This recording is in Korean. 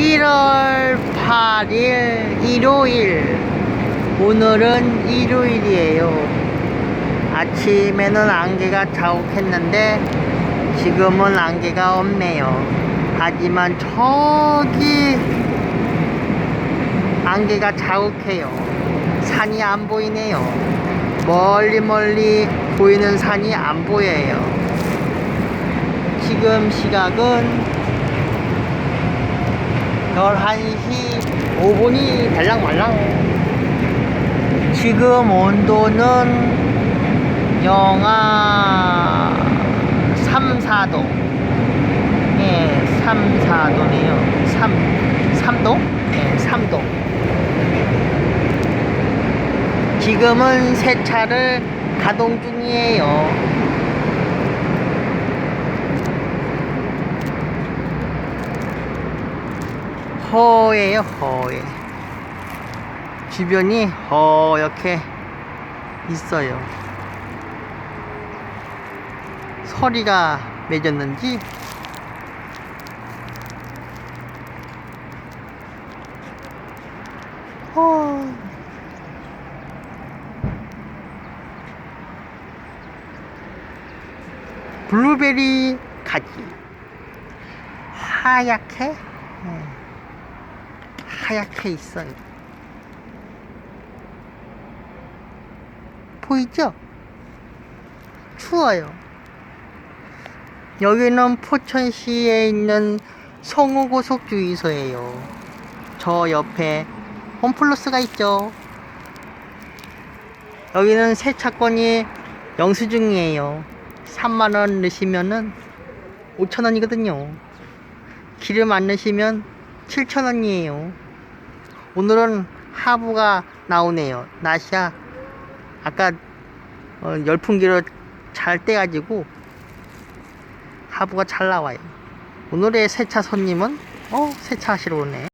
1월 8일 일요일. 오늘은 일요일이에요. 아침에는 안개가 자욱했는데 지금은 안개가 없네요. 하지만 저기 안개가 자욱해요. 산이 안 보이네요. 멀리 멀리 보이는 산이 안 보여요. 지금 시각은 11시 5분이 달랑말랑. 지금 온도는 영하 3, 4도. 예, 3, 4도네요. 3, 3도? 예, 3도. 지금은 세차를 가동 중이에요 허예요 허예. 주변이 허옇게 있어요. 서리가 맺었는지 어... 블루베리 가지. 하얗게? 네. 하얗게 있어요. 보이죠? 추워요. 여기는 포천시에 있는 성우고속주유소예요. 저 옆에 홈플러스가 있죠. 여기는 세차권이 영수증이에요. 3만원 넣으시면은 5천원이거든요. 기름 안 넣으시면 7천원이에요. 오늘은 하부가 나오네요. 날씨가 아까 어, 열풍기로 잘 떼가지고 하부가 잘 나와요. 오늘의 세차 손님은 어 세차 하시러 오네.